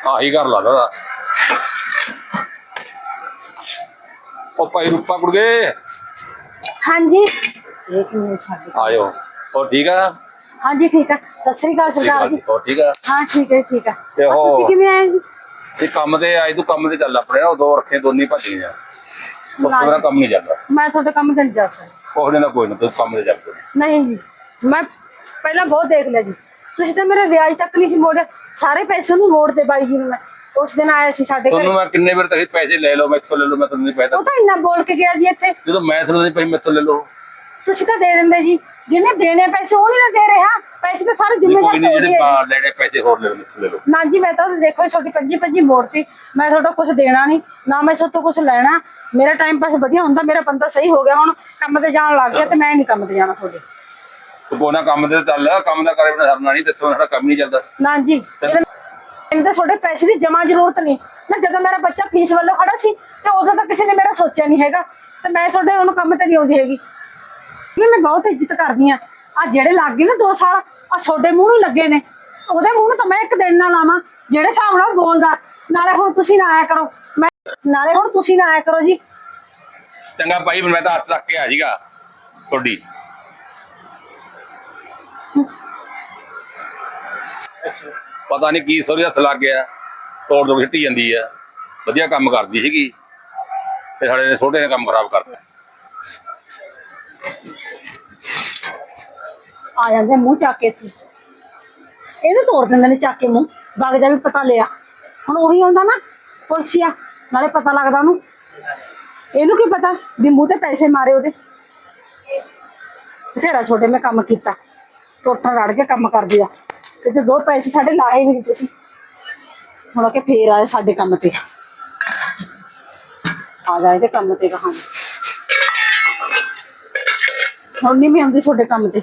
ਆਹੀ ਕਰ ਲਾ ਦਾ ਉਹ ਭਾਈ ਰੂਪਾ ਕੁੜਗੇ। ਹਾਂਜੀ। ਇੱਕ ਮਿੰਟ ਸਾਡੇ ਆਇਓ। ਹੋਰ ਠੀਕ ਆ ਹਾਂਜੀ ਠੀਕ ਹੈ ਸਤਿ ਸ੍ਰੀ ਅਕਾਲ ਸਰਦਾਰ ਜੀ। ਹੋਰ ਠੀਕ ਆ? ਹਾਂ ਠੀਕ ਹੈ ਠੀਕ ਹੈ ਤੇ ਆ, ਉਹ- ਤੁਸੀਂ ਕਿਵੇਂ ਆਏ ਜੀ? ਤੇ ਕੰਮ ਤੇ ਆਈ ਤੂੰ ਕੰਮ ਤੇ ਚੱਲ ਆਪਣੇ ਉਹ ਦੋ ਰੱਖੇ ਦੋਨੀ ਭੱਜ ਗਈਆਂ ਉਸ ਤੋਂ ਬਿਨਾਂ ਕੰਮ ਨਹੀਂ ਚੱਲਦਾ। ਮੈਂ ਤੁਹਾਡੇ ਕੰਮ ਤੇ ਨਹੀਂ ਜਾ ਸਕਦੀ। ਕੋਈ ਨਾ ਕੋਈ ਨਾ ਤੂੰ ਕੰਮ ਤੇ ਪਈ। ਨਹੀਂ ਜੀ ਮੈਂ ਪਹਿਲਾਂ ਬਹੁਤ ਦੇਖ ਲਿਆ ਜੀ। ਤੁਸੀਂ ਤਾਂ ਮੇਰੇ ਵਿਆਜ ਤੱਕ ਨਹੀਂ ਸੀ ਮੋੜਿਆ। ਸਾਰੇ ਪੈਸੇ ਉਹਨੂੰ ਮੋੜ ਤੇ ਬਾਈ ਜੀ ਨੂੰ ਮੈਂ। ਉਸ ਦਿਨ ਆਇਆ ਸੀ ਸਾਡੇ ਘਰੇ। ਤੁਹਾਨੂੰ ਮੈਂ ਕਿੰਨੇ ਵਾਰ ਤੱਕ ਪੈਸੇ ਲੈ ਲਓ ਮੈਥੋਂ ਲੈ ਲਓ ਮੈਂ ਤੁਹਾਨੂੰ ਨਹੀਂ ਪੈਦਾ ਉਹ ਤਾਂ ਇੰਨਾ ਬੋਲ ਕੇ ਗਿਆ ਜੀ ਇੱਥੇ। ਜਦੋਂ ਮੈਂ ਤੁਹਾਨੂੰ ਨਹੀਂ ਪੈਸੇ ਮੈਥੋਂ ਲੈ ਲਓ। ਤੁਸੀਂ ਤਾਂ ਦੇ ਦਿੰਦੇ ਜੀ। ਜਿਹਨੇ ਦੇਣੇ ਪੈਸੇ ਉਹ ਨਹੀਂ ਦੇ ਰਿਹਾ। ਪੈਸੇ ਤਾਂ ਸਾਰੇ ਜ਼ਿੰਮੇਵਾਰ ਕੋਈ ਨਹੀਂ ਜਿਹੜੇ ਬਾਹਰ ਲੈਣੇ ਪੈਸੇ ਹੋਰ ਲੈ ਲਓ ਲੈ ਲਓ। ਨਾ ਜੀ ਮੈਂ ਤਾਂ ਦੇਖੋ ਛੋਟੀ ਪੰਜੀ ਪੰਜੀ ਮੋੜਤੀ। ਮੈਂ ਤੁਹਾਡਾ ਕੁਝ ਦੇਣਾ ਨਹੀਂ। ਨਾ ਮੈਂ ਤੁਹਾਡੇ ਤੋਂ ਕੁਝ ਲੈਣਾ। ਮੇਰਾ ਟਾਈਮ ਪਾਸ ਵਧੀਆ ਹੁੰਦਾ ਮੇਰਾ ਬੰਦਾ ਸਹੀ ਹੋ ਗਿਆ ਹੁਣ ਕੰਮ ਤੇ ਜਾਣ ਲੱਗ ਗਿਆ ਤੇ ਮੈਂ ਨਹੀਂ ਕੰਮ ਤੇ ਜਾਣਾ ਤੁਹਾਡੇ। ਤੂੰ ਕੋਨਾ ਕੰਮ ਤੇ ਚੱਲ ਕੰਮ ਦਾ ਕਰੇ ਬਿਨਾ ਸਰਨਾ ਨਹੀਂ ਦੱਸੋ ਸਾਡਾ ਕੰਮ ਨਹੀਂ ਚੱਲਦਾ। ਨਾ ਜੀ ਇਹਨੂੰ ਤਾਂ ਤੁਹਾਡੇ ਪੈਸੇ ਦੀ ਜਮਾ ਜ਼ਰੂਰਤ ਨਹੀਂ। ਨਾ ਜਦੋਂ ਮੇਰਾ ਬੱਚਾ ਫੀਸ ਵੱਲੋਂ ਖੜਾ ਸੀ ਤੇ ਉਦੋਂ ਤਾਂ ਕਿਸੇ ਨੇ ਮੇਰਾ ਸੋਚਿਆ ਨਹੀਂ ਹੈਗਾ। ਤੇ ਮੈਂ ਤੁਹਾਡੇ ਉਹਨੂੰ ਕੰਮ ਤੇ ਨਹੀਂ ਆਉਂਦੀ ਹੈਗੀ। ਨਹੀਂ, ਮੈਂ ਬਹੁਤ ਇੱਜ਼ਤ ਕਰਦੀ ਆ ਆ ਜਿਹੜੇ ਲੱਗ ਗਏ ਨਾ 2 ਸਾਲ ਆ ਛੋਡੇ ਮੂੰਹ ਨੂੰ ਲੱਗੇ ਨੇ। ਉਹਦੇ ਮੂੰਹ ਨੂੰ ਤਾਂ ਮੈਂ ਇੱਕ ਦਿਨ ਨਾ ਲਾਵਾਂ, ਜਿਹੜੇ ਹਿਸਾਬ ਨਾਲ ਬੋਲਦਾ। ਨਾਲੇ ਹੁਣ ਤੁਸੀਂ ਨਾ ਆਇਆ ਕਰੋ। ਮੈਂ ਨਾਲੇ ਹੁਣ ਤੁਸੀਂ ਨਾ ਆਇਆ ਕਰੋ ਜੀ। ਚੰਗਾ ਭਾਈ ਮੈਂ ਤਾਂ ਹੱਥ ਰੱਖ ਕੇ ਆ ਜੀਗਾ ਤੁਹਾਡੀ। ਪਤਾ ਨਹੀਂ ਕੀ ਸੋਰੀ ਹੱਥ ਲੱਗ ਗਿਆ। ਤੋੜ ਦੋ ਛਿੱਟੀ ਜਾਂਦੀ ਆ। ਵਧੀਆ ਕੰਮ ਕਰਦੀ ਸੀਗੀ। ਤੇ ਸਾਡੇ ਨੇ ਛੋਟੇ ਨੇ ਕੰਮ ਖਰਾਬ ਕਰਤਾ। ਆ ਜਾਂਦੇ ਮੂੰਹ ਚੱਕ ਕੇ ਇੱਥੇ। ਇਹਨੂੰ ਤੋੜ ਦਿੰਦੇ ਨੇ ਚੱਕ ਕੇ ਮੂੰਹ। ਬਾਗ ਦਾ ਵੀ ਪਤਾ ਲਿਆ। ਹੁਣ ਉਹੀ ਆਉਂਦਾ ਨਾ, ਪੁਲਸੀਆ। ਨਾਲੇ ਪਤਾ ਲੱਗਦਾ ਉਹਨੂੰ। ਇਹਨੂੰ ਕੀ ਪਤਾ ਵੀ ਮੂੰਹ ਤੇ ਪੈਸੇ ਮਾਰੇ ਉਹਦੇ। ਬਥੇਰਾ ਛੋਟੇ ਮੈਂ ਕੰਮ ਕੀਤਾ। ਟੋਟਾ ਰੜ ਕੇ ਕੰਮ ਕਰਦੀ ਆ। ਤੇ ਦੋ ਪੈਸੇ ਸਾਡੇ ਲਾਏ ਵੀ ਨਹੀਂ ਤੁਸੀਂ। ਹੁਣ ਕਿ ਫੇਰ ਆਏ ਸਾਡੇ ਕੰਮ ਤੇ। ਆ ਜਾਏ ਤੇ ਕੰਮ ਤੇ ਕਹਾਣੀ ਹੁਣ ਨਹੀਂ ਮੈਂ ਆਉਂਦੀ ਤੁਹਾਡੇ ਕੰਮ ਤੇ।